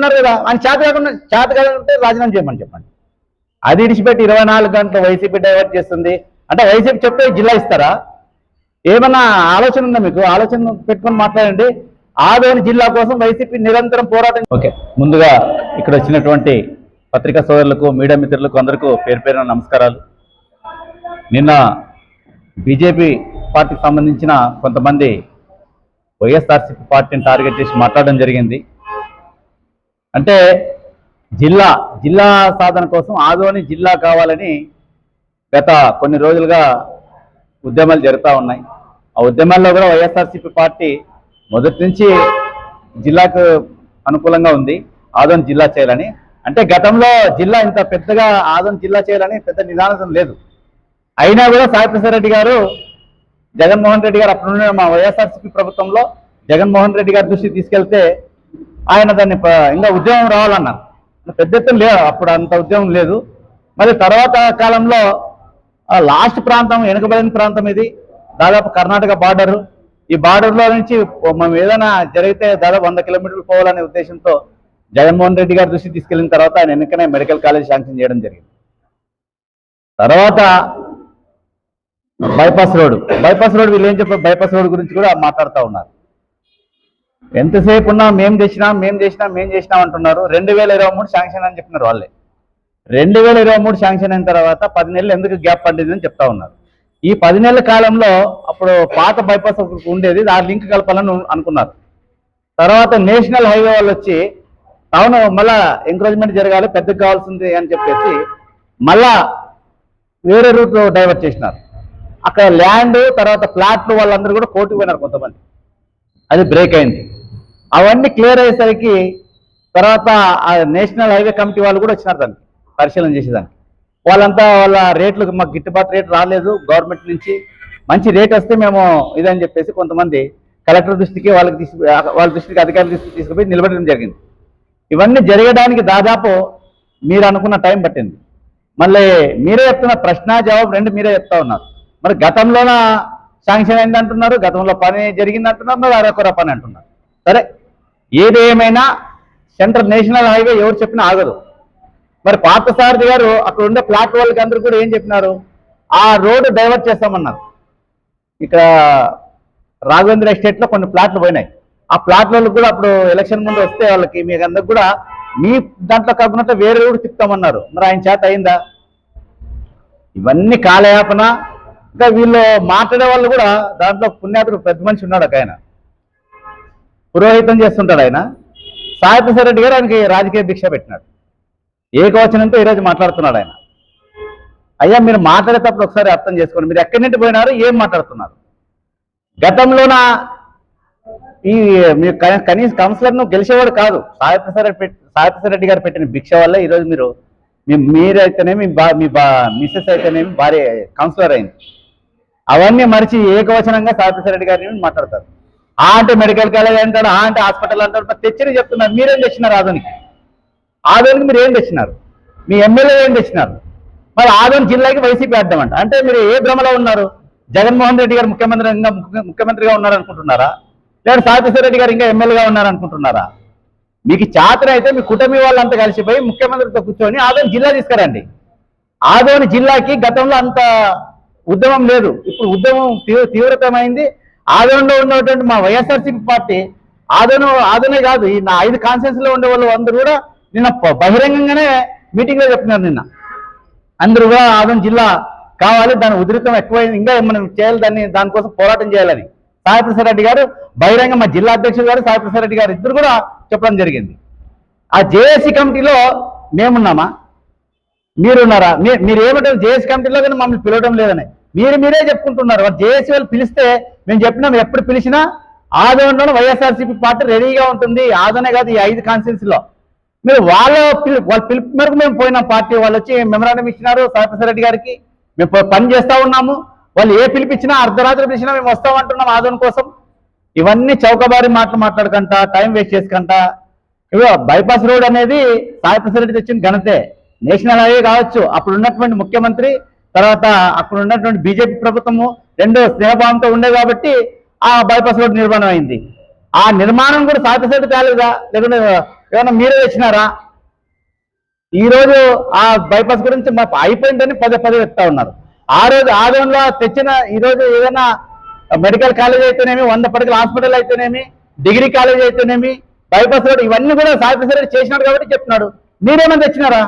అన్నారు కదా ఆయన చేత కాకుండా చేత కాకుంటే రాజీనామా చేయమని చెప్పండి. అది ఇడిచిపెట్టి ఇరవై నాలుగు గంటలు వైసీపీ డైవర్ట్ చేస్తుంది. అంటే వైసీపీ చెప్తే జిల్లా ఇస్తారా? ఏమన్నా ఆలోచన ఉందా మీకు? ఆలోచన పెట్టుకొని మాట్లాడండి. ఆదోని జిల్లా కోసం వైసీపీ నిరంతరం పోరాటం ఓకే ముందుగా ఇక్కడ వచ్చినటువంటి పత్రికా సోదరులకు మీడియా మిత్రులకు అందరికీ పేరు పేరున నమస్కారాలు. నిన్న బీజేపీ పార్టీకి సంబంధించిన కొంతమంది వైఎస్ఆర్సీపీ పార్టీని టార్గెట్ చేసి మాట్లాడడం జరిగింది. అంటే జిల్లా జిల్లా సాధన కోసం ఆదోని జిల్లా కావాలని గత కొన్ని రోజులుగా ఉద్యమాలు జరుగుతూ ఉన్నాయి. ఆ ఉద్యమాల్లో కూడా వైఎస్ఆర్సీపీ పార్టీ మొదటి నుంచి జిల్లాకు అనుకూలంగా ఉంది. ఆదోని జిల్లా చేయాలని. అంటే గతంలో జిల్లా ఇంత పెద్దగా ఆదోని జిల్లా చేయాలని పెద్ద నిదానం లేదు. అయినా కూడా సాయి రెడ్డి గారు జగన్మోహన్ రెడ్డి గారు అప్పుడున్న మా వైఎస్ఆర్సీపీ ప్రభుత్వంలో జగన్మోహన్ రెడ్డి గారి దృష్టికి తీసుకెళ్తే ఆయన దాన్ని ఇంకా ఉద్యమం రావాలన్నారు. పెద్ద ఎత్తున లేదు అప్పుడు అంత ఉద్యమం లేదు. మరి తర్వాత కాలంలో ఆ లాస్ట్ ప్రాంతం వెనుకబడిన ప్రాంతం ఇది. దాదాపు కర్ణాటక బార్డర్. ఈ బార్డర్లో నుంచి మనం ఏదైనా జరిగితే దాదాపు వంద కిలోమీటర్లు పోవాలనే ఉద్దేశంతో జగన్మోహన్ రెడ్డి గారి దృష్టి తీసుకెళ్ళిన తర్వాత ఆయన వెనుకనే మెడికల్ కాలేజ్ శాంక్షన్ చేయడం జరిగింది. తర్వాత బైపాస్ రోడ్ బైపాస్ రోడ్ వీళ్ళు ఏం చెప్పారు? బైపాస్ రోడ్ గురించి కూడా మాట్లాడుతూ ఉన్నారు. ఎంతసేపు ఉన్నా మేం చేసినాం మేం చేసినాం మేం చేసినాం అంటున్నారు. రెండు వేల ఇరవై మూడు శాంక్షన్ అని చెప్పినారు వాళ్ళే. రెండు వేల ఇరవై మూడు శాంక్షన్ అయిన తర్వాత పది నెలలు ఎందుకు గ్యాప్ పడింది అని చెప్తా ఉన్నారు. ఈ పది నెలల కాలంలో అప్పుడు పాత బైపాస్ ఉండేది ఆ లింక్ కలపాలని అనుకున్నారు. తర్వాత నేషనల్ హైవే వాళ్ళు వచ్చి టౌన్ మళ్ళా ఎంకరేజ్మెంట్ జరగాలి పెద్దగా కావాల్సింది అని చెప్పేసి మళ్ళా వేరే రూట్ డైవర్ట్ చేసినారు. అక్కడ ల్యాండ్ తర్వాత ప్లాట్లు వాళ్ళందరూ కూడా కోర్టుకు పోయినారు కొంతమంది. అది బ్రేక్ అయింది. అవన్నీ క్లియర్ అయ్యేసరికి తర్వాత ఆ నేషనల్ హైవే కమిటీ వాళ్ళు కూడా వచ్చినారు దానికి పరిశీలన చేసేదానికి. వాళ్ళంతా వాళ్ళ రేట్లు మాకు గిట్టుబాటు రేట్ రాలేదు గవర్నమెంట్ నుంచి మంచి రేట్ వస్తే మేము ఇదని చెప్పేసి కొంతమంది కలెక్టర్ దృష్టికి వాళ్ళకి తీసు వాళ్ళ దృష్టికి అధికారుల దృష్టికి తీసుకుపోయి నిలబడడం జరిగింది. ఇవన్నీ జరగడానికి దాదాపు మీరు అనుకున్న టైం పట్టింది. మళ్ళీ మీరే చెప్తున్న ప్రశ్న జవాబు రెండు మీరే చెప్తా ఉన్నారు. మరి గతంలోన శాంక్షన్ అయింది అంటున్నారు గతంలో పని జరిగింది అంటున్నారు మరి అరకొర పని అంటున్నారు. సరే? ఏది ఏమైనా సెంట్రల్ నేషనల్ హైవే ఎవరు చెప్పినా ఆగదు. మరి పార్థసారథి గారు అక్కడ ఉండే ప్లాట్ వాళ్ళకి అందరూ కూడా ఏం చెప్పినారు? ఆ రోడ్డు డైవర్ట్ చేస్తామన్నారు. ఇక్కడ రాఘవేంద్ర ఎస్టేట్లో కొన్ని ప్లాట్లు పోయినాయి. ఆ ప్లాట్ వాళ్ళకి కూడా అప్పుడు ఎలక్షన్ ముందు వస్తే వాళ్ళకి మీకు అందరికి కూడా మీ దాంట్లో కాకుండా వేరే రోడ్డు తిప్పుతామన్నారు. మరి ఆయన చేత అయిందా? ఇవన్నీ కాలయాపన. ఇంకా వీళ్ళు మాట్లాడే వాళ్ళు కూడా దాంట్లో పుణ్యాతుడు పెద్ద మనిషి ఉన్నాడు ఒక ఆయన. పురోహితం చేస్తుంటాడు ఆయన. సాయి రెడ్డి గారు ఆయనకి రాజకీయ భిక్ష పెట్టినాడు. ఏకవచనంతో ఈరోజు మాట్లాడుతున్నాడు ఆయన. అయ్యా మీరు మాట్లాడేటప్పుడు ఒకసారి అర్థం చేసుకోండి. మీరు ఎక్కడి నుండి పోయినారు ఏం మాట్లాడుతున్నారు? గతంలోన ఈ మీరు కనీసం కౌన్సిలర్ను గెలిచేవాడు కాదు. సాయి రెడ్డి పెట్ రెడ్డి గారు పెట్టిన భిక్ష వల్ల ఈరోజు మీరు మీరైతేనేమి బా మీ బా మిస్సెస్ అయితేనేమి భార్య కౌన్సిలర్ అయింది. అవన్నీ మరిచి ఏకవచనంగా సాయి రెడ్డి గారిని మాట్లాడతారు? ఆ అంటే మెడికల్ కాలేజ్ అంటాడు ఆ అంటే హాస్పిటల్ అంటాడు తెచ్చని చెప్తున్నారు. మీరేం తెచ్చినారు ఆధునికి ఆదోనికి మీరు ఏం తెచ్చినారు? మీ ఎమ్మెల్యే ఏం తెచ్చినారు? మరి ఆదోని జిల్లాకి వైసీపీ అడ్డమంట అంటే. మీరు ఏ భ్రమలో ఉన్నారు? జగన్మోహన్ రెడ్డి గారు ముఖ్యమంత్రి ఇంకా ముఖ్యమంత్రిగా ఉన్నారు అనుకుంటున్నారా లేదా సాతేశ్వర రెడ్డి గారు ఇంకా ఎమ్మెల్యేగా ఉన్నారు అనుకుంటున్నారా మీకు చాతన అయితే మీ కుటుంబీ వాళ్ళంతా కలిసిపోయి ముఖ్యమంత్రితో కూర్చొని ఆదోని జిల్లా తీసుకురండి. ఆదోని జిల్లాకి గతంలో అంత ఉద్యమం లేదు. ఇప్పుడు ఉద్యమం తీవ్ర తీవ్రతమైంది. ఆదరణలో ఉన్నటువంటి మా వైఎస్ఆర్సీపీ పార్టీ ఆదోను ఆదోనే కాదు ఈ నా ఐదు కాన్ఫరెన్స్ ఉండే వాళ్ళు అందరూ కూడా నిన్న బహిరంగంగానే మీటింగ్లో చెప్తున్నారు నిన్న. అందరూ కూడా ఆదరణ జిల్లా కావాలి దాని ఉధృతం ఎక్కువైంది ఇంకా మనం చేయాలి దాన్ని దానికోసం పోరాటం చేయాలని. సాయిప్రసాద్ రెడ్డి గారు బహిరంగ మా జిల్లా అధ్యక్షుడు గారు సాయిప్రసాద్ రెడ్డి గారు ఇద్దరు కూడా చెప్పడం జరిగింది. ఆ జేఏసీ కమిటీలో మేమున్నామా? మీరున్నారా? మీ మీరు ఏమంటారు? జేఏసీ కమిటీలో కానీ మమ్మల్ని పిలవడం లేదని. మీరు మీరే చెప్పుకుంటున్నారు. వాళ్ళు జేఏసీ వాళ్ళు పిలిస్తే మేము చెప్పినాం ఎప్పుడు పిలిచినా ఆదోన్లో వైఎస్ఆర్సీపీ పార్టీ రెడీగా ఉంటుంది. ఆదోనే కాదు ఈ ఐదు కాన్స్టిట్యూన్సీలో. మీరు వాళ్ళ పిలుపు వాళ్ళ పిలుపు మేరకు మేము పోయినాం పార్టీ వాళ్ళు వచ్చి మెమరాండం ఇచ్చినారు సాయిప్రసాద్ రెడ్డి గారికి. మేము పని చేస్తా ఉన్నాము. వాళ్ళు ఏ పిలిపించినా అర్ధరాత్రి పిలిచినా మేము వస్తామంటున్నాం ఆదోన్ కోసం. ఇవన్నీ చౌకబారి మాటలు మాట్లాడకంట టైం వేస్ట్ చేసుకంట. ఇవో బైపాస్ రోడ్ అనేది సాయిప్రసాద్ రెడ్డి తెచ్చిన ఘనతే. నేషనల్ హైవే కావచ్చు. అప్పుడు ఉన్నటువంటి ముఖ్యమంత్రి తర్వాత అక్కడ ఉన్నటువంటి బీజేపీ ప్రభుత్వము రెండు స్నేహభావంతో ఉండే కాబట్టి ఆ బైపాస్ రోడ్ నిర్మాణం అయింది ఆ నిర్మాణం కూడా సాయిప్రసాద్ తేలేదా లేకుంటే ఏమైనా మీరే తెచ్చినారా ఈ రోజు ఆ బైపాస్ గురించి మాకు అయిపోయిందని పదే పదే చెప్తా ఉన్నారు. ఆ రోజు ఆదంలో తెచ్చిన ఈ రోజు ఏదైనా మెడికల్ కాలేజ్ అయితేనేమి వంద పడకల హాస్పిటల్ అయితేనేమి డిగ్రీ కాలేజ్ అయితేనేమి బైపాస్ రోడ్ ఇవన్నీ కూడా సాయి చేసినాడు కాబట్టి చెప్తున్నాడు. మీరేమైనా తెచ్చినారా?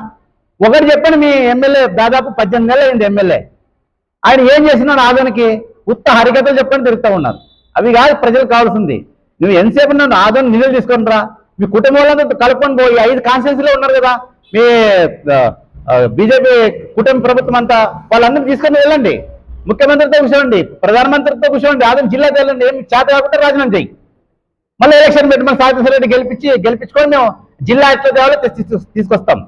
ఒకటి చెప్పండి మీ ఎమ్మెల్యే దాదాపు పద్దెనిమిది నెలలు అయింది ఎమ్మెల్యే. ఆయన ఏం చేస్తున్నాడు ఆదోనికి ఉత్త హరికథలు చెప్పని తిరుగుతూ ఉన్నారు. అవి కాదు ప్రజలకు కావాల్సింది. నువ్వు ఎంతసేపు నన్ను ఆదోని నిధులు తీసుకొని రా. మీ కుటుంబంలో కలుపుకొని పోయి ఐదు కాన్స్టిట్యూన్సీలో ఉన్నారు కదా మీ బీజేపీ కుటుంబ ప్రభుత్వం అంతా వాళ్ళందరినీ తీసుకొని వెళ్ళండి. ముఖ్యమంత్రితో కూర్చోండి ప్రధానమంత్రితో కూర్చోండి ఆదం జిల్లా వెళ్ళండి ఏమి చేత కాకుండా రాజీనామా చేయి. మళ్ళీ ఎలక్షన్ పెట్టి మన సాయి గెలిపించి గెలిపించుకొని మేము జిల్లా ఎట్లా తేవాలో తెచ్చి- తీసుకొస్తాం.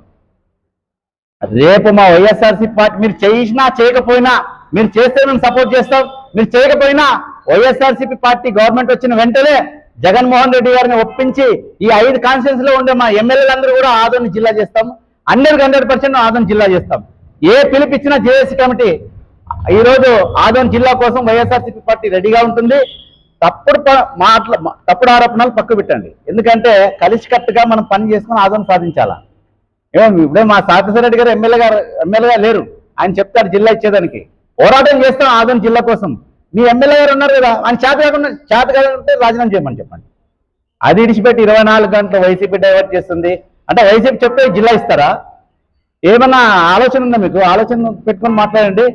రేపు మా వైఎస్ఆర్సీ పార్టీ మీరు చేసినా చేయకపోయినా మీరు చేస్తే మేము సపోర్ట్ చేస్తాం. మీరు చేయకపోయినా వైఎస్ఆర్సీపీ పార్టీ గవర్నమెంట్ వచ్చిన వెంటనే జగన్మోహన్ రెడ్డి గారిని ఒప్పించి ఈ ఐదు కాన్స్టిట్యూన్స్లో ఉండే మా ఎమ్మెల్యేలందరూ కూడా ఆదోని జిల్లా చేస్తాం. హండ్రెడ్ హండ్రెడ్ పర్సెంట్ ఆదోని జిల్లా చేస్తాం. ఏ పిలిపిచ్చినా జేఏసీ కమిటీ ఈ రోజు ఆదోని జిల్లా కోసం వైఎస్ఆర్సీపీ పార్టీ రెడీగా ఉంటుంది. తప్పుడు ప- మాటల తప్పుడు ఆరోపణలు పక్క పెట్టండి. ఎందుకంటే కలిసికట్టుగా మనం పని చేసుకుని ఆదోని సాధించాలా? ఏమో ఇప్పుడే మా సాతేశ్వర రెడ్డి గారు ఎమ్మెల్యే గారు ఎమ్మెల్యేగా లేరు. ఆయన చెప్తారు జిల్లా ఇచ్చేదానికి. పోరాటం చేస్తాం ఆదోని జిల్లా కోసం. మీ ఎమ్మెల్యే గారు ఉన్నారు కదా ఆయన చేత కాకుండా చేత కాకుంటే రాజీనామా చేయమని చెప్పండి. అది ఇడిచిపెట్టి ఇరవై నాలుగు గంటలు వైసీపీ డైవర్ట్ చేస్తుంది. అంటే వైసీపీ చెప్తే జిల్లా ఇస్తారా? ఏమన్నా ఆలోచన ఉందా మీకు? ఆలోచన పెట్టుకొని మాట్లాడండి.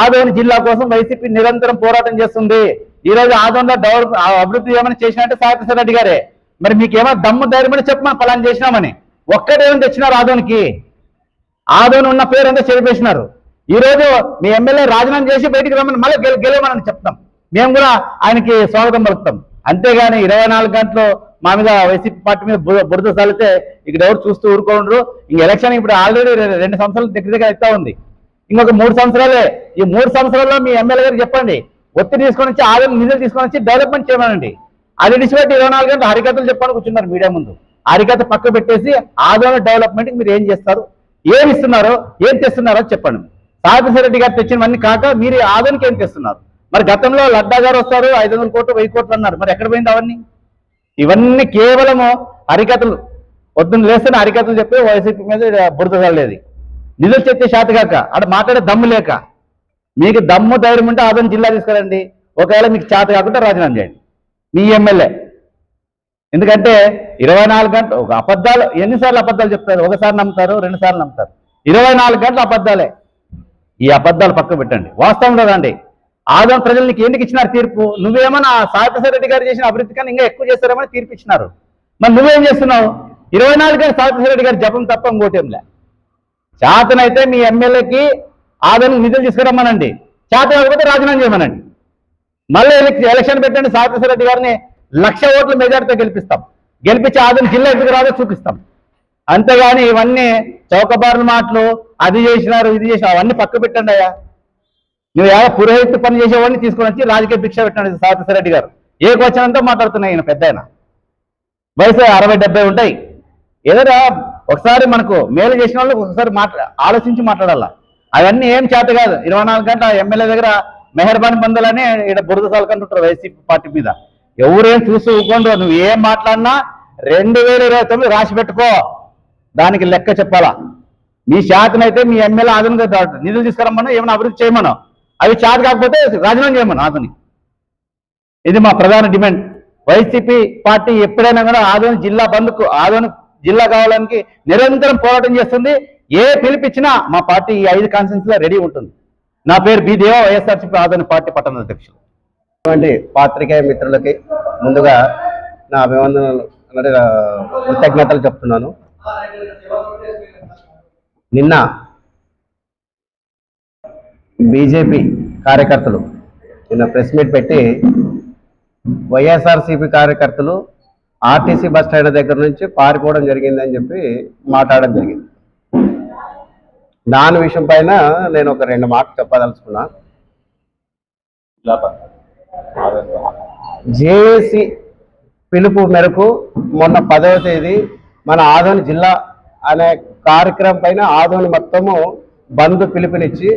ఆదోని జిల్లా కోసం వైసీపీ నిరంతరం పోరాటం చేస్తుంది. ఈ రోజు ఆదోన్లో డెవలప్ అభివృద్ధి ఏమైనా చేసినట్టే సాగర్ రెడ్డి గారే. మరి మీకు దమ్ము ధైర్యమని అని చెప్పమని పలాన్ చేసినామని. ఒక్కటేమని తెచ్చినారు ఆదోనికి? ఆదోని ఉన్న పేరు అంతా చెరిపేసినారు. ఈ రోజు మీ ఎమ్మెల్యే రాజీనామా చేసి బయటికి రమ్మని మళ్ళీ గెల గెలవమని చెప్తాం. మేము కూడా ఆయనకి స్వాగతం పలుకుతాం. అంతేగాని ఇరవై నాలుగు గంటలు మా మీద వైసీపీ పార్టీ మీద బురద బురద చల్లితే ఇక్కడ ఎవరు చూస్తూ ఊరుకోండ్రు ఇంక ఎలక్షన్ ఇప్పుడు ఆల్రెడీ రెండు సంవత్సరాలు దగ్గర దగ్గర అవుతా ఉంది. ఇంకొక మూడు సంవత్సరాలే. ఈ మూడు సంవత్సరాల్లో మీ ఎమ్మెల్యే గారికి చెప్పండి. ఒత్తిడి తీసుకొని వచ్చి ఆదాయం నిధులు తీసుకొని వచ్చి డెవలప్మెంట్ చేయమనండి అది విడిచిపెట్టి ఇరవై నాలుగు గంటలు హరికథలు చెప్పని కూర్చున్నారు మీడియా ముందు. హరికథ పక్క పెట్టేసి ఆదాయం డెవలప్మెంట్ మీరు ఏం చేస్తారు? ఏమి ఇస్తున్నారో ఏం తెస్తున్నారో చెప్పండి. తాపిసిరెడ్డి గారు తెచ్చినవన్నీ కాక మీరు ఆదోనికి ఏం తెస్తున్నారు మరి గతంలో లడ్డా గారు వస్తారు ఐదు వందల కోట్లు వెయ్యి కోట్లు అన్నారు. మరి ఎక్కడ పోయింది అవన్నీ? ఇవన్నీ కేవలము హరికథలు. పొద్దున్న లేస్తేనే హరికథలు చెప్పి వైసీపీ మీద బురద చల్లేది. నిధులు చెప్తే శాతగాక అక్కడ మాట్లాడే దమ్ము లేక. మీకు దమ్ము ధైర్యం ఉంటే ఆదోని జిల్లా తీసుకురండి. ఒకవేళ మీకు చేత కాకుండా రాజీనామా చేయండి. మీ ఎమ్మెల్యే. ఎందుకంటే ఇరవై నాలుగు గంటలు ఒక అబద్ధాలు ఎన్నిసార్లు అబద్ధాలు చెప్తారు? ఒకసారి నమ్ముతారు రెండుసార్లు నమ్ముతారు. ఇరవై నాలుగు గంటలు అబద్ధాలే. ఈ అబద్ధాలు పక్క పెట్టండి. వాస్తవంలో రండి ఆదాం ప్రజలు నీకు ఎందుకు ఇచ్చినారు తీర్పు? నువ్వేమన్నా సాయప్రసాద్ రెడ్డి గారు చేసిన అభివృద్ధి కన్నా ఇంకా ఎక్కువ చేస్తారేమని తీర్పు ఇచ్చినారు. మరి నువ్వేం చేస్తున్నావు? ఇరవై నాలుగు గారు సాయప్రసాద్ రెడ్డి గారి జపం తప్ప ఇంకోటేంలే చేతనైతే మీ ఎమ్మెల్యేకి ఆదోని నిధులు తీసుకురమ్మనండి. చేత కాకపోతే రాజీనామా చేయమనండి. మళ్ళీ ఎలక్షన్ పెట్టండి సాయప్రసాద్ రెడ్డి గారిని. లక్ష ఓట్ల మెజార్టీతో గెలిపిస్తాం. గెలిపించి ఆదోని జిల్లా ఎందుకు రాదో చూపిస్తాం. అంతేగాని ఇవన్నీ చౌకబారుల మాటలు అది చేసినారు ఇది చేసినారు అవన్నీ పక్క పెట్టండి అయ్యా. నువ్వు ఏదో పురోహిత పని చేసేవాడిని తీసుకొని వచ్చి రాజకీయ భిక్ష పెట్టండి సాయిప్రసాద్ రెడ్డి గారు. ఏ క్వశ్చన్తో మాట్లాడుతున్నాయి ఈయన పెద్ద ఆయన? వయసు అరవై డెబ్బై ఉంటాయి. ఏదైనా ఒకసారి మనకు మేలు చేసిన వాళ్ళు ఒకసారి మాట్లా ఆలోచించి మాట్లాడాలా? అవన్నీ ఏం చేత కాదు. ఇరవై నాలుగు గంటల ఎమ్మెల్యే దగ్గర మెహర్బాన్ బంధులని ఇక్కడ బురద సాలకంటుంటారు వైసీపీ పార్టీ మీద. ఎవరేం చూసి ఊకోండు నువ్వు ఏం మాట్లాడినా రెండు వేల ఇరవై తొమ్మిది రాసి పెట్టుకో. దానికి లెక్క చెప్పాలా? మీ శాతనైతే మీ ఎమ్మెల్యే ఆధునిక నిధులు తీసుకురమ్మను ఏమైనా అభివృద్ధి చేయమను. అవి చేత కాకపోతే రాజీనామా చేయమను ఆధుని. ఇది మా ప్రధాన డిమాండ్. వైసీపీ పార్టీ ఎప్పుడైనా కూడా ఆదోని జిల్లా బంద్కు ఆదోని జిల్లా కావడానికి నిరంతరం పోరాటం చేస్తుంది. ఏ పిలిపించినా మా పార్టీ ఈ ఐదు కాన్ఫరెన్స్లో రెడీ ఉంటుంది. నా పేరు బి దేవ వైఎస్ఆర్సీపీ ఆదోని పార్టీ పట్టణ అధ్యక్షులు. అటువంటి పాత్రికేయ మిత్రులకి ముందుగా నా అభివందనలు అంటే కృతజ్ఞతలు చెప్తున్నాను. నిన్న బీజేపీ కార్యకర్తలు నిన్న ప్రెస్ మీట్ పెట్టి వైఎస్ఆర్సీపీ కార్యకర్తలు ఆర్టీసీ బస్ స్టాండ్ దగ్గర నుంచి పారిపోవడం జరిగిందని చెప్పి మాట్లాడడం జరిగింది. దాని విషయం పైన నేను ఒక రెండు మాటలు చెప్పదలుచుకున్నా. జేఏసీ పిలుపు మేరకు మొన్న పదవ తేదీ మన ఆదోని జిల్లా అనే కార్యక్రమం పైన ఆదోని మొత్తము బంద్ పిలుపునిచ్చి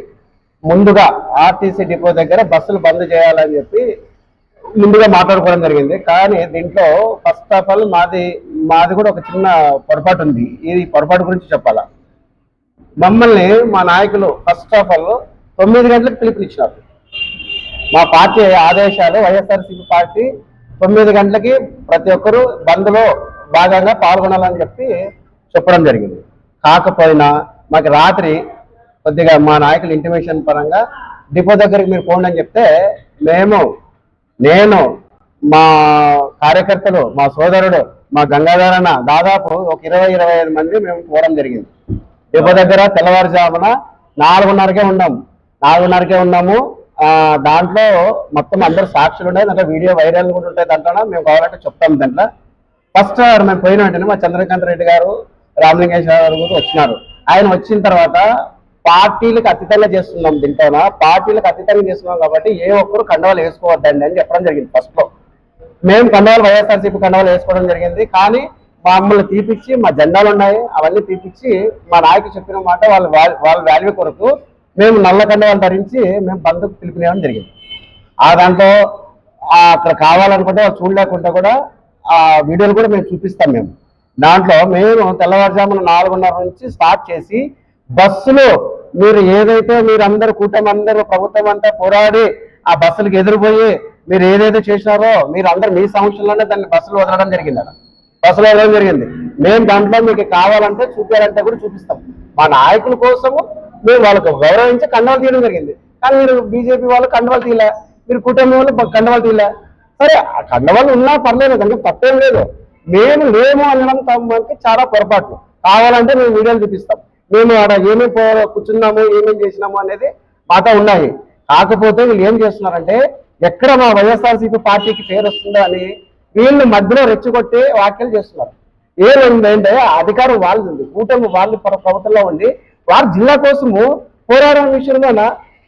ముందుగా ఆర్టీసీ డిపో దగ్గర బస్సులు బంద్ చేయాలని చెప్పి ముందుగా మాట్లాడుకోవడం జరిగింది. కానీ దీంట్లో ఫస్ట్ ఆఫ్ ఆల్ మాది మాది కూడా ఒక చిన్న పొరపాటు ఉంది. ఈ పొరపాటు గురించి చెప్పాలా? మమ్మల్ని మా నాయకులు ఫస్ట్ ఆఫ్ ఆల్ తొమ్మిది గంటలకు పిలుపునిచ్చినారు. మా పార్టీ ఆదేశాలు వైఎస్ఆర్సీపీ పార్టీ తొమ్మిది గంటలకి ప్రతి ఒక్కరూ బంద్లో భాగంగా పాల్గొనాలని చెప్పి చెప్పడం జరిగింది. కాకపోయినా మాకు రాత్రి కొద్దిగా మా నాయకులు ఇంటిమేషన్ పరంగా డిపో దగ్గరికి మీరు పోండి అని చెప్తే మేము నేను మా కార్యకర్తలు మా సోదరుడు మా గంగాధరన్న దాదాపు ఒక ఇరవై ఇరవై ఐదు మంది మేము పోవడం జరిగింది. డిపో దగ్గర తెల్లవారుజామున నాలుగున్నరకే ఉన్నాం. నాలుగున్నరకే ఉన్నాము. దాంట్లో మొత్తం అందరు సాక్షులు ఉన్నాయి దాంట్లో వీడియో వైరల్ కూడా ఉంటాయి. దాంట్లో మేము కావాలంటే చెప్తాం దాంట్లో. ఫస్ట్ మేము పోయిన వెంటనే మా చంద్రకాంత్ రెడ్డి గారు రామలింగేశ్వర గారు కూడా వచ్చినారు. ఆయన వచ్చిన తర్వాత పార్టీలకు అతీతంగా చేస్తున్నాం దీంట్లోన పార్టీలకు అతీతంగా చేస్తున్నాం కాబట్టి ఏ ఒక్కరు కండవాలు వేసుకోవద్దండి అని చెప్పడం జరిగింది ఫస్ట్లో. మేము కండవాలు వైఎస్ఆర్సీపీ కండవాలు వేసుకోవడం జరిగింది. కానీ మమ్మల్ని తీపిచ్చి మా జెండాలు ఉన్నాయి అవన్నీ తీపిచ్చి మా నాయకు చెప్పిన మాట వాళ్ళ వాళ్ళ వాల్యూ కొరకు మేము నల్ల కండవాలు ధరించి మేము బంధుకు పిలిపినేయడం జరిగింది. ఆ దాంట్లో అక్కడ కావాలనుకుంటే వాళ్ళు చూడలేకుంటే కూడా ఆ వీడియోలు కూడా మేము చూపిస్తాం మేము. దాంట్లో మేము తెల్లవారుజామున నాలుగున్నర నుంచి స్టార్ట్ చేసి బస్సులో మీరు ఏదైతే మీరు అందరు కూటమి అందరూ ప్రభుత్వం అంతా పోరాడి ఆ బస్సులకు ఎదురుపోయి మీరు ఏదైతే చేసినారో మీరు అందరు మీ సంవత్సరంలోనే దాన్ని బస్సులు వదలడం జరిగింది అక్కడ. బస్సులు వదలడం జరిగింది. మేము దాంట్లో మీకు కావాలంటే చూపించాలంటే కూడా చూపిస్తాం. మా నాయకుల కోసము మేము వాళ్ళకు గౌరవించి కండవాలు తీయడం జరిగింది. కానీ మీరు బీజేపీ వాళ్ళు కండవాలు తీయలే. మీరు కూటమి వాళ్ళు కండవాలు తీయలే. సరే ఆ కండవాళ్ళు ఉన్నా పర్లేదు అంటే తప్పేం లేదు. మేము లేము అనడం తమ- మనకి చాలా పొరపాటు. కావాలంటే మేము వీడియోలు చూపిస్తాం. మేము ఆడ ఏమేమి కూర్చున్నాము ఏమేమి చేసినాము అనేది మాతో ఉన్నాయి. కాకపోతే వీళ్ళు ఏం చేస్తున్నారంటే ఎక్కడ మా వైఎస్ఆర్సీపీ పార్టీకి పేరు వస్తుందో అని వీళ్ళు మధ్యలో రెచ్చగొట్టి వ్యాఖ్యలు చేస్తున్నారు. ఏమైందంటే అధికారం వాళ్ళది. ఉంది కూటమి వాళ్ళు ప్రభుత్వంలో ఉండి వారు జిల్లా కోసము పోరాటం విషయంలోన?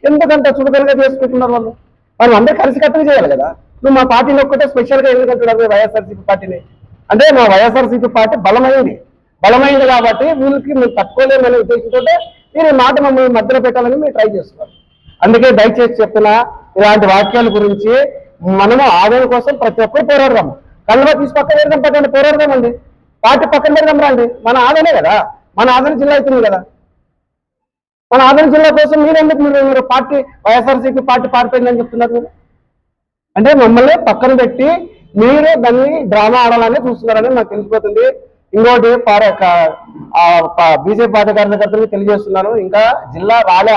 ఎందుకంత చురుకలుగా చేసుకుంటున్నారు వాళ్ళు? వాళ్ళు అందరూ కలిసికట్టుగా చేయాలి కదా. నువ్వు మా పార్టీని ఒక్కటే స్పెషల్గా గా వైఎస్ఆర్సీపీ పార్టీని? అంటే మా వైఎస్ఆర్సీపీ పార్టీ బలమైంది. బలమైంది కాబట్టి వీళ్ళకి మేము తట్టుకోలేమనే ఉద్దేశంతో మీరు ఈ మాట మమ్మల్ని మధ్యలో పెట్టాలని మీరు ట్రై చేస్తున్నారు అందుకే దయచేసి చెప్తున్నా ఇలాంటి వాక్యాల గురించి మనము ఆదాయం కోసం ప్రతి ఒక్కరు పోరాడదాం కళ్ళ తీసి పక్కన పెడదాం పక్కన పోరాడదామండి. పార్టీ పక్కన పెడదాం రండి. మన ఆదనే కదా. మన ఆదరణ జిల్లా అవుతుంది కదా. మన ఆదరణ జిల్లా కోసం మీరు ఎందుకు మీరు పార్టీ వైఎస్ఆర్సీపీ పార్టీ పారిపోయిందని చెప్తున్నారు అంటే మమ్మల్ని పక్కన పెట్టి మీరు దాన్ని డ్రామా ఆడాలని చూస్తున్నారని నాకు తెలిసిపోతుంది. ఇంకోటి బీజేపీ పార్టీ కార్యకర్తలకు తెలియజేస్తున్నాను. ఇంకా జిల్లా రాలే.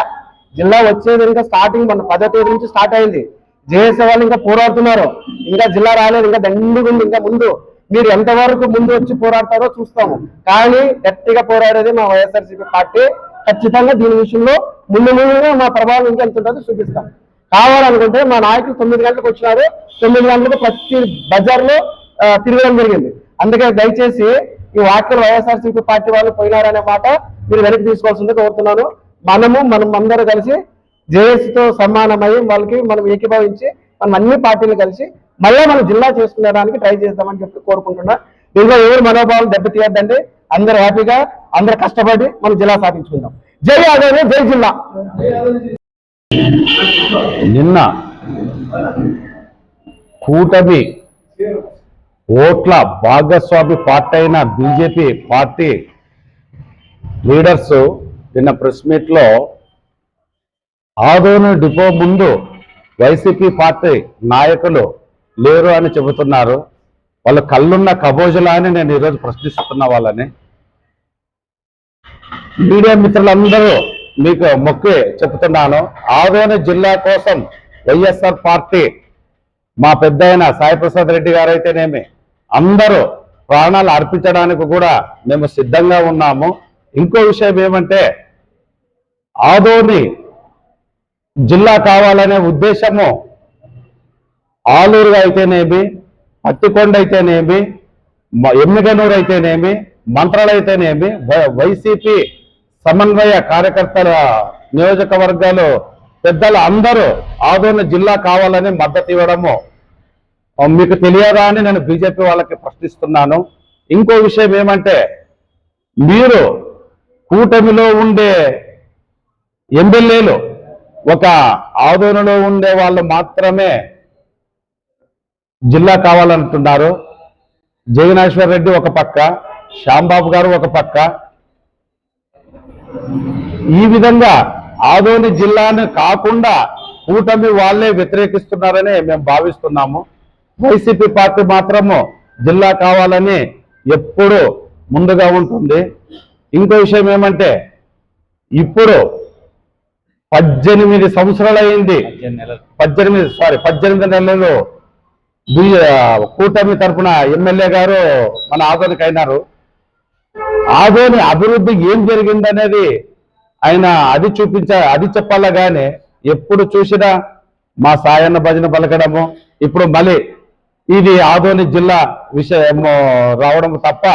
జిల్లా వచ్చేది ఇంకా స్టార్టింగ్ మన పదో తేదీ నుంచి స్టార్ట్ అయింది. జేఎస్ వాళ్ళు ఇంకా పోరాడుతున్నారు. ఇంకా జిల్లా రాలేదు ఇంకా దండిగా ఉంది ఇంకా ముందు. మీరు ఎంతవరకు ముందు వచ్చి పోరాడతారో చూస్తాము. కానీ గట్టిగా పోరాడేది మా వైఎస్ఆర్సీపీ పార్టీ. ఖచ్చితంగా దీని విషయంలో ముందు ముందుగా మా ప్రభావం ఇంకా ఎంత ఉంటుందో చూపిస్తాం. కావాలనుకుంటే మా నాయకులు తొమ్మిది గంటలకు వచ్చినారు. తొమ్మిది గంటలకు ప్రతి బజార్లో తిరగడం జరిగింది. అందుకే దయచేసి ఈ వాక్యం వైఎస్ఆర్సీపీ పార్టీ వాళ్ళు పోయినారనే మాట మీరు వెనక్కి తీసుకోవాల్సింది కోరుతున్నాను. మనము మనం అందరూ కలిసి జేఏసీతో సమానమై వాళ్ళకి మనం ఏకీభవించి మనం అన్ని పార్టీలు కలిసి మళ్ళీ మనం జిల్లా చేసుకునేదానికి ట్రై చేద్దామని చెప్పి కోరుకుంటున్నా. దీంట్లో ఎవరు మనోభావాలు దెబ్బతీయద్దండి అందరూ హ్యాపీగా అందరూ కష్టపడి మనం జిల్లా సాధించుకుందాం. జై యాదవ్ జై జిల్లా. నిన్న కూటమి ఓట్ల భాగస్వామి పార్టీ అయిన బీజేపీ పార్టీ లీడర్స్ నిన్న ప్రెస్ మీట్లో ఆదోని డిపో ముందు వైసీపీ పార్టీ నాయకులు లేరు అని చెబుతున్నారు. వాళ్ళు కళ్ళున్న కబోజులా అని నేను ఈరోజు ప్రశ్నిస్తున్న వాళ్ళని. మీడియా మిత్రులందరూ మీకు మొక్కి చెప్తున్నాను. ఆదోని జిల్లా కోసం వైఎస్ఆర్ పార్టీ మా పెద్ద అయిన సాయిప్రసాద్ రెడ్డి గారు అయితేనేమి అందరూ ప్రాణాలు అర్పించడానికి కూడా మేము సిద్ధంగా ఉన్నాము. ఇంకో విషయం ఏమంటే ఆదోని జిల్లా కావాలనే ఉద్దేశము ఆలూరు అయితేనేమి పత్తికొండ అయితేనేమి ఎమ్మిగనూరు అయితేనేమి మంత్రాలు అయితేనేమి వై- వైసీపీ సమన్వయ కార్యకర్తల నియోజకవర్గాలు పెద్దలు అందరూ ఆదోన జిల్లా కావాలని మద్దతు ఇవ్వడము మీకు తెలియదా అని నేను బీజేపీ వాళ్ళకి ప్రశ్నిస్తున్నాను. ఇంకో విషయం ఏమంటే మీరు కూటమిలో ఉండే ఎమ్మెల్యేలు ఒక ఆదోనలో ఉండే వాళ్ళు మాత్రమే జిల్లా కావాలంటున్నారు. జగనేశ్వర్ రెడ్డి ఒక పక్క శ్యాంబాబు గారు ఒక పక్క ఈ విధంగా ఆదోని జిల్లాను కాకుండా కూటమి వాళ్ళే వ్యతిరేకిస్తున్నారని మేము భావిస్తున్నాము. వైసీపీ పార్టీ మాత్రము జిల్లా కావాలని ఎప్పుడు ముందుగా ఉంటుంది. ఇంకో విషయం ఏమంటే ఇప్పుడు పద్దెనిమిది సంవత్సరాలు అయింది పద్దెనిమిది సారీ పద్దెనిమిది నెలలు కూటమి తరపున ఎమ్మెల్యే గారు మన ఆదోనికి అయినారు ఆదోని అభివృద్ధి ఏం జరిగిందనేది ఆయన అది చూపించ అది చెప్పాలా కానీ ఎప్పుడు చూసినా మా సాయన్న భజన పలకడము. ఇప్పుడు మళ్ళీ ఇది ఆదోని జిల్లా విషయం రావడం తప్ప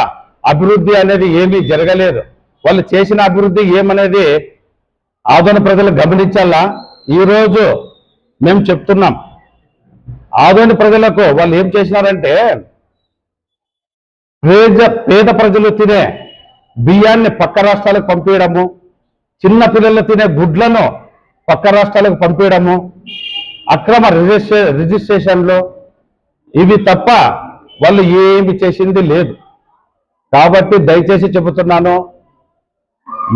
అభివృద్ధి అనేది ఏమీ జరగలేదు. వాళ్ళు చేసిన అభివృద్ధి ఏమనేది ఆదోని ప్రజలు గమనించాలా? ఈరోజు మేము చెప్తున్నాం. ఆదోని ప్రజలకు వాళ్ళు ఏం చేసినారంటే పేద పేద ప్రజలు తినే బియ్యాన్ని పక్క రాష్ట్రాలకు పంపించడము చిన్న పిల్లలు తినే గుడ్లను పక్క రాష్ట్రాలకు పంపించడము అక్రమ రిజిస్ట్రే రిజిస్ట్రేషన్లు ఇవి తప్ప వాళ్ళు ఏమి చేసింది లేదు. కాబట్టి దయచేసి చెబుతున్నాను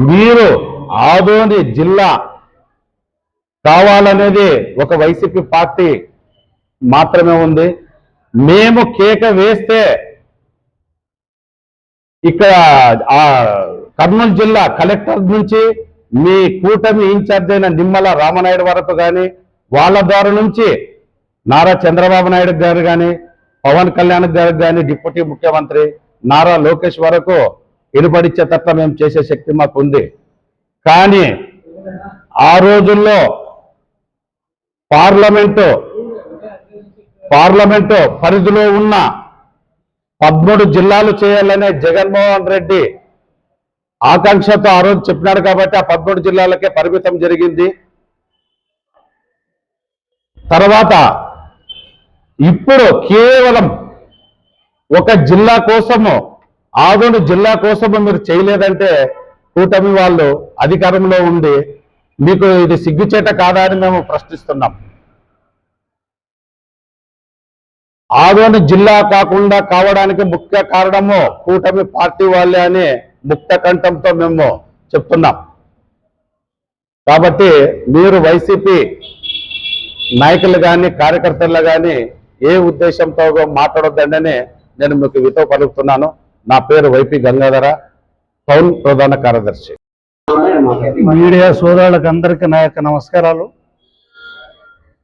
మీరు ఆదోని జిల్లా కావాలనేది ఒక వైసీపీ పార్టీ మాత్రమే ఉంది. మేము కేక వేస్తే ఇక్కడ ఆ కర్నూలు జిల్లా కలెక్టర్ నుంచి మీ కూటమి ఇన్ఛార్జ్ అయిన నిమ్మల రామనాయుడు వరకు కానీ వాళ్ళ ద్వారా నుంచి నారా చంద్రబాబు నాయుడు గారు కానీ పవన్ కళ్యాణ్ గారు కానీ డిప్యూటీ ముఖ్యమంత్రి నారా లోకేష్ వరకు ఇనుపడిచ్చేటట్ల మేము చేసే శక్తి మాకు ఉంది. కానీ ఆ రోజుల్లో పార్లమెంటు పార్లమెంటు పరిధిలో ఉన్న పదమూడు జిల్లాలు చేయాలనే జగన్మోహన్ రెడ్డి ఆకాంక్షతో ఆ రోజు చెప్పినాడు కాబట్టి ఆ పదమూడు జిల్లాలకే పరిమితం జరిగింది. తర్వాత ఇప్పుడు కేవలం ఒక జిల్లా కోసము ఆదోని జిల్లా కోసము మీరు చేయలేదంటే కూటమి వాళ్ళు అధికారంలో ఉండి మీకు ఇది సిగ్గుచేట కాదా అని మేము ప్రశ్నిస్తున్నాం. ఆదోని జిల్లా కాకుండా కావడానికి ముఖ్య కారణము కూటమి పార్టీ వాళ్ళే అని ముక్త కంఠంతో మేము చెప్తున్నాం. కాబట్టి మీరు వైసీపీ నాయకులు కానీ కార్యకర్తలు కానీ ఏ ఉద్దేశంతో మాట్లాడొద్దండని నేను మీకు వితో పలుకుతున్నాను. నా పేరు వైపీ గంగాధర టౌన్ ప్రధాన కార్యదర్శి. మీడియా సోదరులకు అందరికీ నా యొక్క నమస్కారాలు.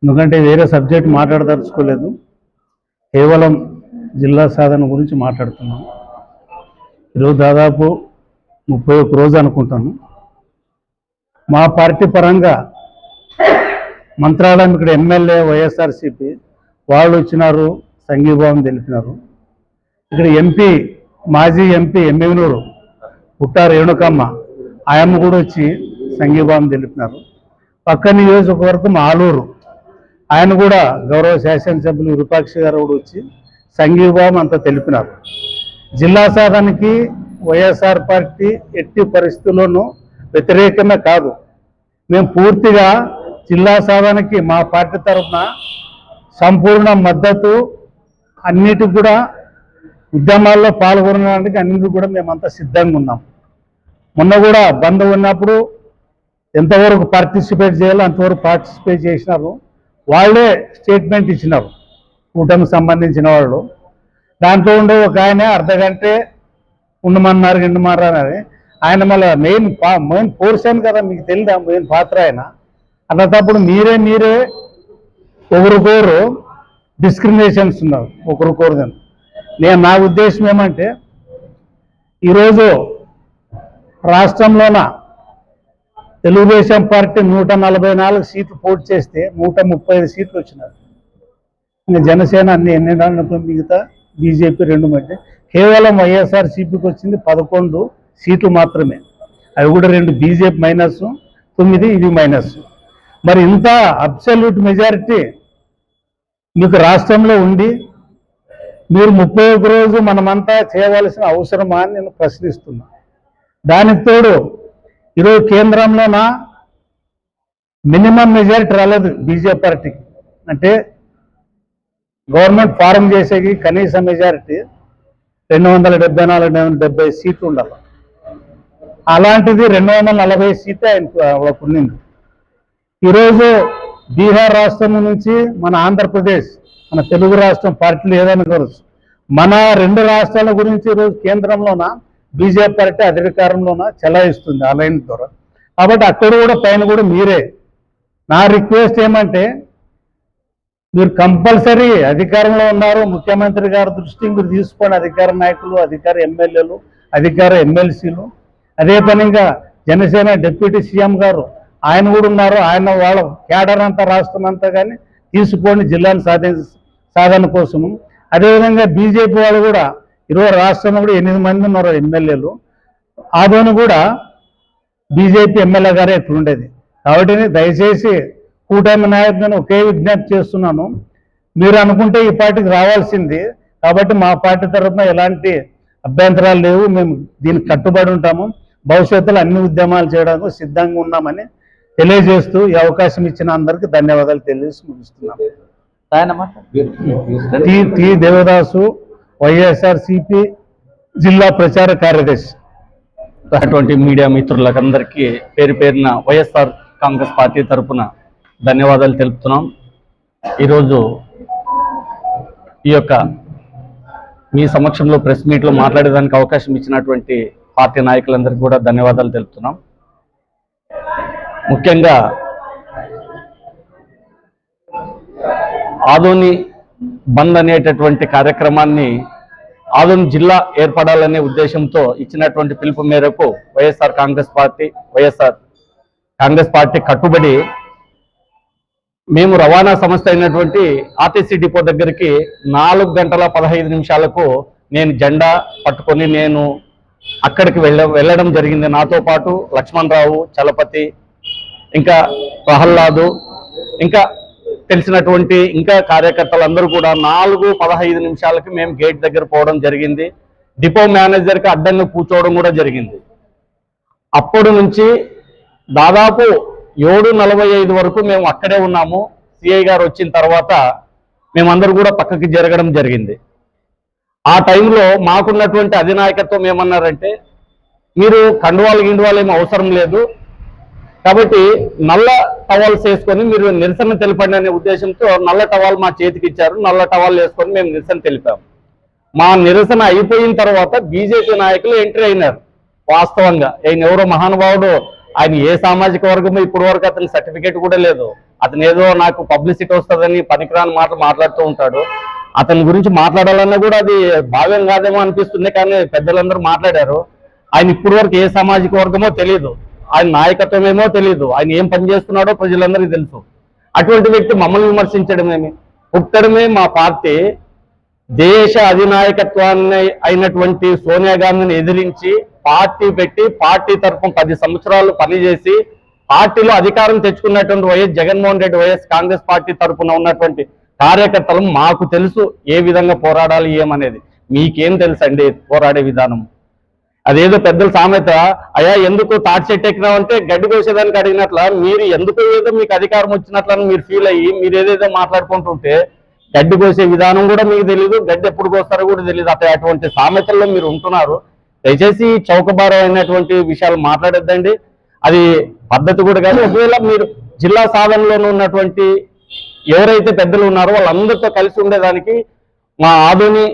ఎందుకంటే వేరే సబ్జెక్ట్ మాట్లాడదలుచుకోలేదు. కేవలం జిల్లా సాధన గురించి మాట్లాడుతున్నాను ఈరోజు దాదాపు ముప్పై ఒక్క రోజు అనుకుంటాను. మా పార్టీ పరంగా మంత్రాలయం ఇక్కడ ఎమ్మెల్యే వైఎస్ఆర్సిపి వాళ్ళు వచ్చినారు సంఘీభావం తెలిపినారు. ఇక్కడ ఎంపీ మాజీ ఎంపీ ఎమ్మెనూరు పుట్ట రేణుకమ్మ ఆయమ్మ కూడా వచ్చి సంఘీభావం తెలిపినారు. పక్క నియోజకవర్గం ఆలూరు. ఆయన కూడా గౌరవ శాసనసభ్యులు విరూపాక్షి గారు కూడా వచ్చి సంఘీభావం అంతా తెలిపినారు. జిల్లా సాధనకి వైఎస్ఆర్ పార్టీ ఎట్టి పరిస్థితుల్లోనూ వ్యతిరేకమే కాదు. మేము పూర్తిగా జిల్లా సాధనకి మా పార్టీ తరఫున సంపూర్ణ మద్దతు అన్నిటికి కూడా ఉద్యమాల్లో పాల్గొనడానికి అన్నిటికీ కూడా మేమంతా సిద్ధంగా ఉన్నాం. మొన్న కూడా బంద్ ఉన్నప్పుడు ఎంతవరకు పార్టిసిపేట్ చేయాలో అంతవరకు పార్టిసిపేట్ చేసినారు. వాళ్ళే స్టేట్మెంట్ ఇచ్చినారు. కూటమికి సంబంధించిన వాళ్ళు. దాంట్లో ఉండే ఒక ఆయన అర్ధ గంటే ఉండమన్నారు గిండమన్నారు అనేది ఆయన మళ్ళీ మెయిన్ పా మెయిన్ పోర్షన్ కదా మీకు తెలియదా మెయిన్ పాత్ర ఆయన. అట్లాంటప్పుడు మీరే మీరే ఒకరికొకరు డిస్క్రిమినేషన్స్ ఉన్నారు ఒకరికొకరు కానీ. నేను నా ఉద్దేశం ఏమంటే ఈరోజు రాష్ట్రంలోన తెలుగుదేశం పార్టీ నూట నలభై నాలుగు సీట్లు పోటీ చేస్తే నూట ముప్పై ఐదు సీట్లు వచ్చినారు. ఇంకా జనసేన అన్ని ఎన్ని మిగతా బీజేపీ రెండు మధ్య. కేవలం వైఎస్ఆర్సీపీకి వచ్చింది పదకొండు సీట్లు మాత్రమే. అవి కూడా రెండు బీజేపీ మైనస్ తొమ్మిది ఇది మైనస్. మరి ఇంత అబ్సల్యూట్ మెజారిటీ మీకు రాష్ట్రంలో ఉండి మీరు ముప్పై ఒక రోజు మనమంతా చేయవలసిన అవసరమా అని నేను ప్రశ్నిస్తున్నా. దానికి తోడు ఈరోజు కేంద్రంలోన మినిమం మెజారిటీ రాలేదు బీజేపీ పార్టీకి అంటే గవర్నమెంట్ ఫారం చేసేకి కనీస మెజారిటీ రెండు వందల డెబ్బై నాలుగు డెబ్బై సీట్లు ఉండాలి. అలాంటిది రెండు వందల నలభై సీట్లు ఆయనకు ఉండింది ఈరోజు బీహార్ రాష్ట్రం నుంచి మన ఆంధ్రప్రదేశ్ మన తెలుగు రాష్ట్రం పార్టీలు ఏదైనా కావచ్చు మన రెండు రాష్ట్రాల గురించి ఈరోజు కేంద్రంలోన బీజేపీ పార్టీ అధికారంలోన చెలాయిస్తుంది ఆ లైన్ ద్వారా. కాబట్టి అక్కడ కూడా పైన కూడా మీరే. నా రిక్వెస్ట్ ఏమంటే మీరు కంపల్సరీ అధికారంలో ఉన్నారు ముఖ్యమంత్రి గారి దృష్టికి మీరు తీసుకోండి అధికార నాయకులు అధికార ఎమ్మెల్యేలు అధికార ఎమ్మెల్సీలు. అదే పనిగా జనసేన డిప్యూటీ సీఎం గారు ఆయన కూడా ఉన్నారు ఆయన వాళ్ళ కేడర్ అంతా రాష్ట్రం అంతా కానీ తీసుకోండి జిల్లాను సాధించ సాధన కోసము. అదేవిధంగా బీజేపీ వాళ్ళు కూడా ఇరవై రాష్ట్రంలో కూడా ఎనిమిది మంది ఉన్నారు ఎమ్మెల్యేలు. ఆదోని కూడా బీజేపీ ఎమ్మెల్యే గారే ఉండేది. కాబట్టి దయచేసి కూటమి నాయకులను ఒకే విజ్ఞప్తి చేస్తున్నాను. మీరు అనుకుంటే ఈ పార్టీకి రావాల్సింది. కాబట్టి మా పార్టీ తరఫున ఎలాంటి అభ్యంతరాలు లేవు. మేము దీనికి కట్టుబడి ఉంటాము. భవిష్యత్తులో అన్ని ఉద్యమాలు చేయడానికి సిద్ధంగా ఉన్నామని తెలియజేస్తూ ఈ అవకాశం ఇచ్చిన అందరికీ ధన్యవాదాలు తెలియజేసి ముగిస్తున్నాము ఆయనమ్మా T T Devadasu YSR CP జిల్లా ప్రచార కార్యదర్శి. అటువంటి మీడియా మిత్రులకందరికీ పేరు పేరున వైఎస్ఆర్ కాంగ్రెస్ పార్టీ తరఫున ధన్యవాదాలు తెలుపుతున్నాం. ఈరోజు ఈ యొక్క మీ సమక్షంలో ప్రెస్ మీట్లో మాట్లాడేదానికి అవకాశం ఇచ్చినటువంటి పార్టీ నాయకులందరికీ కూడా ధన్యవాదాలు తెలుపుతున్నాం. ముఖ్యంగా ఆదోని బంద్ అనేటటువంటి కార్యక్రమాన్ని ఆదం జిల్లా ఏర్పడాలనే ఉద్దేశంతో ఇచ్చినటువంటి పిలుపు మేరకు YSR Congress party YSR Congress party కట్టుబడి మేము రవాణా సంస్థ అయినటువంటి ఆర్టీసీ డిపో దగ్గరికి నాలుగు గంటల పదహైదు నిమిషాలకు నేను జెండా పట్టుకొని నేను అక్కడికి వెళ్ళ వెళ్ళడం జరిగింది. నాతో పాటు లక్ష్మణ్ రావు చలపతి ఇంకా ప్రహ్లాదు ఇంకా తెలిసినటువంటి ఇంకా కార్యకర్తలందరూ కూడా నాలుగు పదహైదు నిమిషాలకి మేము గేట్ దగ్గర పోవడం జరిగింది. డిపో మేనేజర్కి అడ్డంగా కూర్చోవడం కూడా జరిగింది. అప్పటి నుంచి దాదాపు ఏడు నలభై ఐదు వరకు మేము అక్కడే ఉన్నాము. సిఐ గారు వచ్చిన తర్వాత మేమందరూ కూడా పక్కకి జరగడం జరిగింది. ఆ టైంలో మాకున్నటువంటి అధినాయకత్వం ఏమన్నారంటే మీరు కండువాలు గిండువాలు ఏమి అవసరం లేదు. కాబట్టి నల్ల టవాల్స్ వేసుకొని మీరు నిరసన తెలపండి అనే ఉద్దేశంతో నల్ల టవాల్ మా చేతికి ఇచ్చారు. నల్ల టవాల్ వేసుకొని మేము నిరసన తెలిపాము మా నిరసన అయిపోయిన తర్వాత బీజేపీ నాయకులు ఎంట్రీ అయినారు. వాస్తవంగా ఆయన ఎవరో మహానుభావుడు. ఆయన ఏ సామాజిక వర్గమో ఇప్పటి వరకు అతని సర్టిఫికేట్ కూడా లేదు. అతను ఏదో నాకు పబ్లిసిటీ వస్తుందని పనికిరాని మాటలు మాట్లాడుతూ ఉంటాడు. అతని గురించి మాట్లాడాలన్నా కూడా అది భావ్యం కాదేమో అనిపిస్తుంది కానీ పెద్దలందరూ మాట్లాడారు. ఆయన ఇప్పటి వరకు ఏ సామాజిక వర్గమో తెలియదు ఆయన నాయకత్వం ఏమో తెలియదు ఆయన ఏం పని చేస్తున్నాడో ప్రజలందరికీ తెలుసు. అటువంటి వ్యక్తి మమ్మల్ని విమర్శించడమేమి? పుట్టడమే మా పార్టీ. దేశ అధినాయకత్వాన్ని అయినటువంటి సోనియా గాంధీని ఎదిరించి పార్టీ పెట్టి పార్టీ తరఫున పది సంవత్సరాలు పనిచేసి పార్టీలో అధికారం తెచ్చుకున్నటువంటి YS Jaganmohan Reddy YS Congress party తరఫున ఉన్నటువంటి కార్యకర్తలు మాకు తెలుసు ఏ విధంగా పోరాడాలి ఏమనేది. మీకేం తెలుసండి పోరాడే విధానం? అదేదో పెద్దల సామెత అయ్యా ఎందుకు తాటి చెట్టు ఎక్కినామంటే గడ్డి కోసేదానికి అడిగినట్ల మీరు ఎందుకు ఏదో మీకు అధికారం వచ్చినట్లని మీరు ఫీల్ అయ్యి మీరు ఏదేదో మాట్లాడుకుంటుంటే గడ్డి కోసే విధానం కూడా మీకు తెలియదు గడ్డి ఎప్పుడు కోస్తారో కూడా తెలియదు అట్లా అటువంటి సామెతల్లో మీరు ఉంటున్నారు. దయచేసి చౌకబారం అయినటువంటి విషయాలు మాట్లాడొద్దండి. అది పద్ధతి కూడా కాదు. ఒకవేళ మీరు జిల్లా సాధనలోనూ ఉన్నటువంటి ఎవరైతే పెద్దలు ఉన్నారో వాళ్ళందరితో కలిసి ఉండేదానికి మా ఆధుని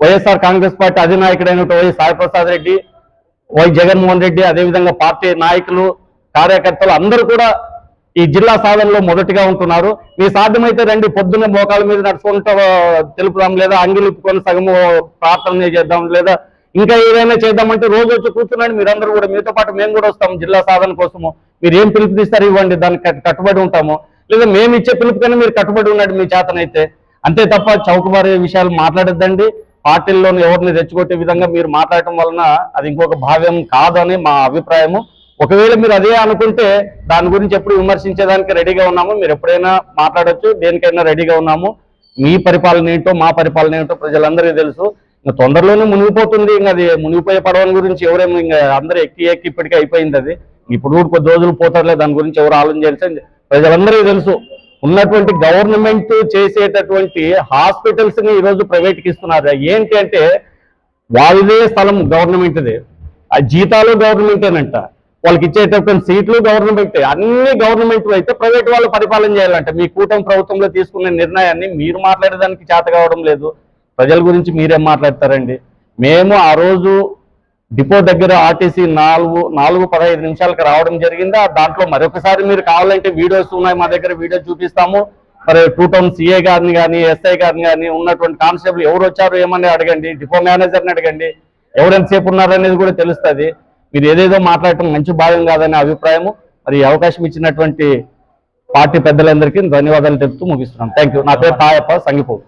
వైఎస్ఆర్ కాంగ్రెస్ పార్టీ అధినాయకుడైనటువంటి వై సాయిప్రసాద్ రెడ్డి వై జగన్మోహన్ రెడ్డి అదేవిధంగా పార్టీ నాయకులు కార్యకర్తలు అందరూ కూడా ఈ జిల్లా సాధనలో మొదటిగా ఉంటున్నారు. మీ సాధ్యమైతే రండి పొద్దున్న మోకాల మీద నడుచుకుంటూ తెలుపుదాం లేదా అంగిలిప్పుకొని సగము ప్రార్థన చేద్దాం లేదా ఇంకా ఏదైనా చేద్దామంటే రోజు వచ్చి కూర్చున్నాడు మీరందరూ కూడా మీతో పాటు మేము కూడా వస్తాం జిల్లా సాధన కోసము. మీరు ఏం పిలుపు తీస్తారు ఇవ్వండి దానికి కట్టుబడి ఉంటాము. లేదా మేము ఇచ్చే పిలుపు మీరు కట్టుబడి ఉన్నాడు మీ చేతనైతే. అంతే తప్ప చౌకబారే విషయాలు మాట్లాడొద్దండి. పార్టీల్లోని ఎవరిని రెచ్చగొట్టే విధంగా మీరు మాట్లాడటం వలన అది ఇంకొక భావ్యం కాదని మా అభిప్రాయము. ఒకవేళ మీరు అదే అనుకుంటే దాని గురించి ఎప్పుడు విమర్శించేదానికి రెడీగా ఉన్నాము. మీరు ఎప్పుడైనా మాట్లాడొచ్చు దేనికైనా రెడీగా ఉన్నాము. మీ పరిపాలన ఏంటో మా పరిపాలన ఏంటో ప్రజలందరికీ తెలుసు. ఇంకా తొందరలోనే మునిగిపోతుంది. ఇంకా అది మునిగిపోయే పడవని గురించి ఎవరేమో ఇంకా అందరూ ఎక్కి ఎక్కి ఇప్పటికే అయిపోయింది అది. ఇప్పుడు కూడా కొద్ది రోజులు పోతారులే దాని గురించి ఎవరు ఆలోచన చేస్తే ప్రజలందరికీ తెలుసు. ఉన్నటువంటి గవర్నమెంట్ చేసేటటువంటి హాస్పిటల్స్ని ఈరోజు ప్రైవేట్కి ఇస్తున్నారు ఏంటి అంటే వాళ్ళదే స్థలం గవర్నమెంట్దే. ఆ జీతాలు గవర్నమెంటేనంట. వాళ్ళకి ఇచ్చేటటువంటి సీట్లు గవర్నమెంట్. అన్ని గవర్నమెంట్ అయితే ప్రైవేట్ వాళ్ళు పరిపాలన చేయాలంట. మీ కూటమి ప్రభుత్వంలో తీసుకునే నిర్ణయాన్ని మీరు మాట్లాడేదానికి చేత కావడం లేదు. ప్రజల గురించి మీరేం మాట్లాడతారండి? మేము ఆ రోజు డిపో దగ్గర ఆర్టీసీ నాలుగు నాలుగు పదహైదు నిమిషాలకు రావడం జరిగింది? దాంట్లో మరొకసారి మీరు కావాలంటే వీడియోస్ ఉన్నాయి మా దగ్గర వీడియో చూపిస్తాము. మరి టూ టౌన్ సిఏ గారిని కానీ ఎస్ఐ గారిని కానీ ఉన్నటువంటి కానిస్టేబుల్ ఎవరు వచ్చారు ఏమని అడగండి డిపో మేనేజర్ని అడగండి ఎవరు ఎంతసేపు ఉన్నారనేది కూడా తెలుస్తుంది. మీరు ఏదేదో మాట్లాడటం మంచి భాగం కాదనే అభిప్రాయము. మరి అవకాశం ఇచ్చినటువంటి పార్టీ పెద్దలందరికీ ధన్యవాదాలు తెలుపుతూ ముగిస్తున్నాం. థ్యాంక్ యూ నా పేరు తాయప్ప సంగిపోగు